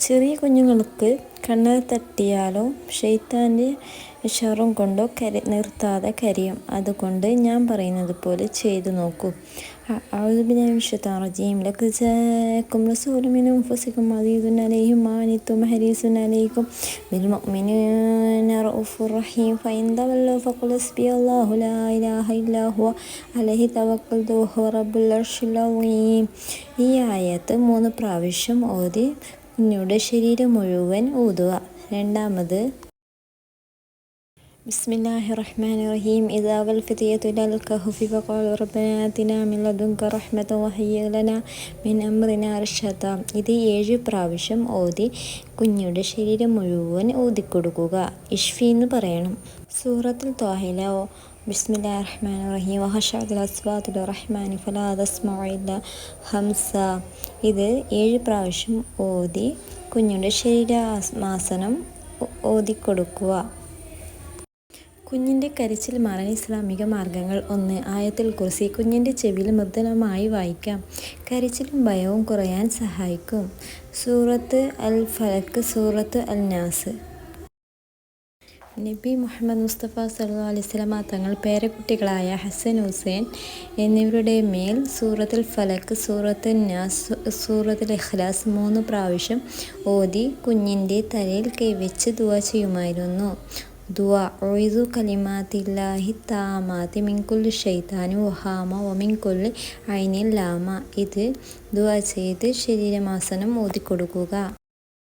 ചെറിയ കുഞ്ഞുങ്ങൾക്ക് കണ്ണ് തട്ടിയാലോ ഷെയ്ത്താന്റെ ഷറും കൊണ്ടോ കരി നിർത്താതെ കരിയും. അതുകൊണ്ട് ഞാൻ പറയുന്നത് പോലെ ചെയ്തു നോക്കൂ. ഇലാഹ ഈ ആയത്ത് മൂന്ന് പ്രാവശ്യം ഓതി കുഞ്ഞുടെ ശരീരം മുഴുവൻ ഊതുക രണ്ടാമത് بسم الله الرحمن الرحيم إذا والفتية إلى الكهف فقالوا ربنا آتنا من لدنك رحمة وهيئ لنا من أمرنا رشدا ഇത് ഏഴ് പ്രാവശ്യം ഓതി കുഞ്ഞുടെ ശരീരം മുഴുവൻ ഊതിക്കൊടുക്കുക ഇഷ്ഫി എന്ന് പറയണം സൂറത്തുൽ ത്വാഹില ബിസ്മില്ലാ റഹ്മാൻ റഹീം. വഹഷാദിൽ അസ്വാദുൽ റഹ്മാൻ ഫലാ തസ്മഇല്ല ഹംസ. ഇത് ഏഴ് പ്രാവശ്യം ഓതി കുഞ്ഞുടെ ശരീരാസനം ഓതിക്കൊടുക്കുക. കുഞ്ഞിന്റെ കരച്ചിൽ മാറാൻ ഇസ്ലാമിക മാർഗങ്ങൾ ഒന്ന്. ആയത്തിൽ കുറിച്ച് കുഞ്ഞിന്റെ ചെവിയിൽ മൃദുലമായി വായിക്കാം. കരച്ചിലും ഭയവും കുറയാൻ സഹായിക്കും. സൂറത്ത് അൽ ഫലക്ക് സൂറത്ത് അൽ നാസ്. നബി മുഹമ്മദ് മുസ്തഫ സല്ലു അലൈസ്ലമ തങ്ങൾ പേരക്കുട്ടികളായ ഹസൻ ഹുസൈൻ എന്നിവരുടെ മേൽ സൂറത്തുൽ ഫലക്ക് സൂറത്ത് നാസ് സൂറത്തുൽ ഇഖ്ലാസ് മൂന്ന് പ്രാവശ്യം ഓതി കുഞ്ഞിന്റെ തലയിൽ കൈവച്ച് ദുവ ചെയ്യുമായിരുന്നു. ദുവ ഒഴിതു കലിമാത്തില്ലാഹി താമാതി മിൻകുല്ലു ഷെയ്താനു വഹാമ ഒമിൻകുല്ലു ഐനിൽ ലാമ. ഇത് ദുവ ചെയ്ത് ശരീരമാസനം ഓതിക്കൊടുക്കുക.